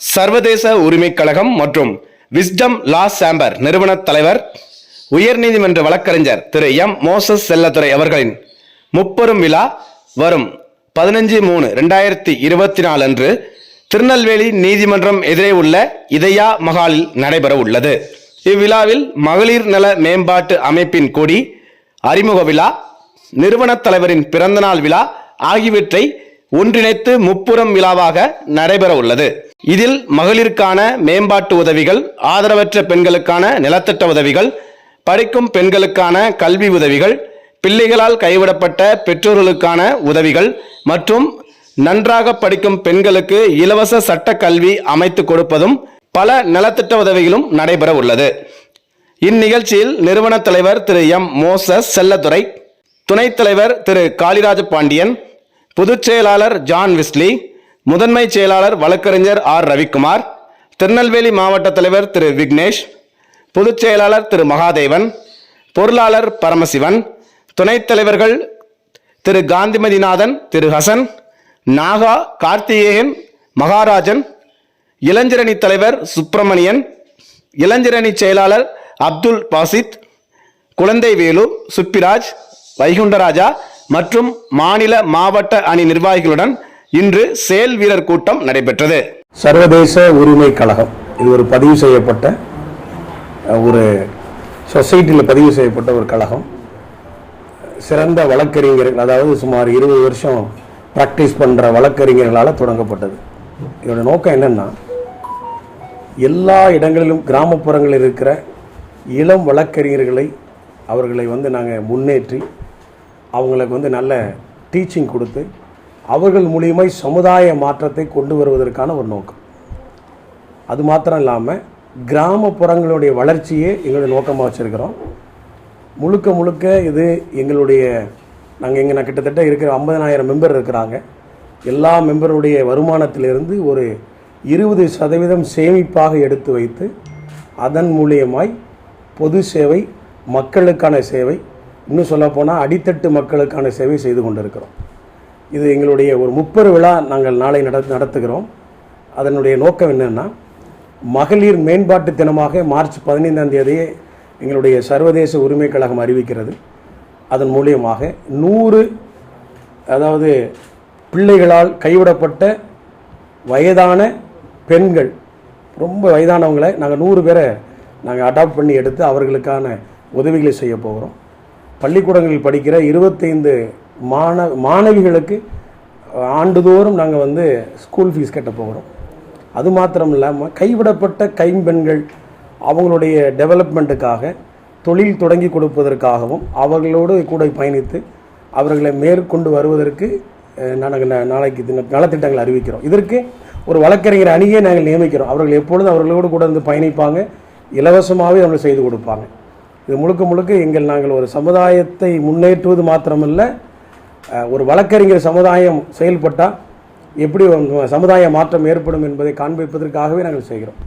சர்வதேச உரிமைக் கழகம் மற்றும் விஸ்டம் லா சாம்பர் நிறுவன தலைவர் உயர்நீதிமன்ற வழக்கறிஞர் திரு எம். மோசஸ் செல்லத்துறை அவர்களின் முப்பெரும் விழா வரும் பதினஞ்சு மூணு ரெண்டாயிரத்தி இருபத்தி நாலு அன்று திருநெல்வேலி நீதிமன்றம் எதிரே உள்ள இதயா மகாலில் நடைபெற உள்ளது. இவ்விழாவில் மகளிர் நல மேம்பாட்டு அமைப்பின் கொடி அறிமுக விழா நிறுவனத் தலைவரின் பிறந்தநாள் விழா ஆகியவற்றை ஒன்றிணைத்து முப்புறம் விழாவாக நடைபெற உள்ளது இதில் மகளிருக்கான மேம்பாட்டு உதவிகள் ஆதரவற்ற பெண்களுக்கான நிலத்திட்ட உதவிகள் படிக்கும் பெண்களுக்கான கல்வி உதவிகள் பிள்ளைகளால் கைவிடப்பட்ட பெற்றோர்களுக்கான உதவிகள் மற்றும் நன்றாக படிக்கும் பெண்களுக்கு இலவச சட்ட கல்வி அமைத்து கொடுப்பதும் பல நலத்திட்ட உதவிகளும் நடைபெற உள்ளது இந்நிகழ்ச்சியில் நிறுவன தலைவர் திரு எம் மோசஸ் செல்லத்துறை துணைத் தலைவர் திரு காளிராஜ பாண்டியன் பொதுச் செயலாளர் ஜான் விஸ்லி முதன்மை செயலாளர் வழக்கறிஞர் ஆர். ரவிக்குமார் திருநெல்வேலி மாவட்ட தலைவர் திரு விக்னேஷ் பொதுச் செயலாளர் திரு மகாதேவன் பொருளாளர் பரமசிவன் துணைத் தலைவர்கள் திரு காந்திமதிநாதன் திரு ஹசன் நாகா கார்த்திகேயன் மகாராஜன் இளஞ்சிரணி தலைவர் சுப்பிரமணியன் இளஞ்சிரணி செயலாளர் அப்துல் பாசித் குழந்தை வேலு சுப்பிராஜ் வைகுண்டராஜா மற்றும் மாநில மாவட்ட அணி நிர்வாகிகளுடன் இன்று செயல் வீரர் கூட்டம் நடைபெற்றது. சர்வதேச உரிமை கழகம். இது ஒரு பதிவு செய்யப்பட்ட ஒரு சொசைட்டியில் பதிவு செய்யப்பட்ட ஒரு கழகம். சிறந்த வழக்கறிஞர்கள் அதாவது சுமார் இருபது வருஷம் ப்ராக்டிஸ் பண்ணுற வழக்கறிஞர்களால் தொடங்கப்பட்டது. இதோட நோக்கம் என்னென்னா எல்லா இடங்களிலும் கிராமப்புறங்களில் இருக்கிற இளம் வழக்கறிஞர்களை அவர்களை வந்து நாங்கள் முன்னேற்றி அவங்களுக்கு வந்து நல்ல டீச்சிங் கொடுத்து அவர்கள் மூலியமாக சமுதாய மாற்றத்தை கொண்டு வருவதற்கான ஒரு நோக்கம். அது மாத்திரம் இல்லாமல் கிராமப்புறங்களுடைய வளர்ச்சியே எங்களுடைய நோக்கமாக வச்சுருக்கிறோம். முழுக்க முழுக்க இது எங்களுடைய நாங்கள் எங்கே நான் கிட்டத்தட்ட இருக்கிற ஐம்பதனாயிரம் மெம்பர் இருக்கிறாங்க. எல்லா மெம்பருடைய வருமானத்திலிருந்து ஒரு இருபது சதவீதம் சேமிப்பாக எடுத்து வைத்து அதன் மூலியமாய் பொது சேவை மக்களுக்கான சேவை இன்னும் சொல்லப்போனால் அடித்தட்டு மக்களுக்கான சேவை செய்து கொண்டிருக்கிறோம். இது எங்களுடைய ஒரு முப்பெரு விழா நாங்கள் நாளை நட நடத்துகிறோம். அதனுடைய நோக்கம் என்னென்னா மகளிர் மேம்பாட்டு தினமாக மார்ச் பதினைந்தாம் தேதியே எங்களுடைய சர்வதேச உரிமை கழகம் அறிவிக்கிறது. அதன் மூலியமாக நூறு அதாவது பிள்ளைகளால் கைவிடப்பட்ட வயதான பெண்கள் ரொம்ப வயதானவங்களை நாங்கள் நூறு பேரை நாங்கள் அடாப்ட் பண்ணி எடுத்து அவர்களுக்கான உதவிகளை செய்ய போகிறோம். பள்ளிக்கூடங்களில் படிக்கிற இருபத்தைந்து மாண மாணவிகளுக்கு ஆண்டுதோறும் நாங்கள் வந்து ஸ்கூல் ஃபீஸ் கட்ட போகிறோம். அது மாத்திரம் இல்லாமல் கைவிடப்பட்ட கைம்பெண்கள் அவங்களுடைய டெவலப்மெண்ட்டுக்காக தொழில் தொடங்கி கொடுப்பதற்காகவும் அவர்களோடு கூட பயணித்து அவர்களை மேற்கொண்டு வருவதற்கு நாங்கள் நாளைக்கு தின- நலத்திட்டங்களை அறிவிக்கிறோம். இதற்கு ஒரு வழக்கறிஞர் அணியே நாங்கள் நியமிக்கிறோம். அவர்கள் எப்பொழுதும் அவர்களோடு கூட இருந்து பயணிப்பாங்க. இலவசமாகவே அவர்கள் செய்து கொடுப்பாங்க. இது முழுக்க முழுக்க எங்கள் நாங்கள் ஒரு சமுதாயத்தை முன்னேற்றுவது மாத்திரமல்ல ஒரு வழக்கறிஞர் சமுதாயம் செயல்பட்டால் எப்படி சமுதாய மாற்றம் ஏற்படும் என்பதை காண்பிப்பதற்காகவே நாங்கள் செய்கிறோம்.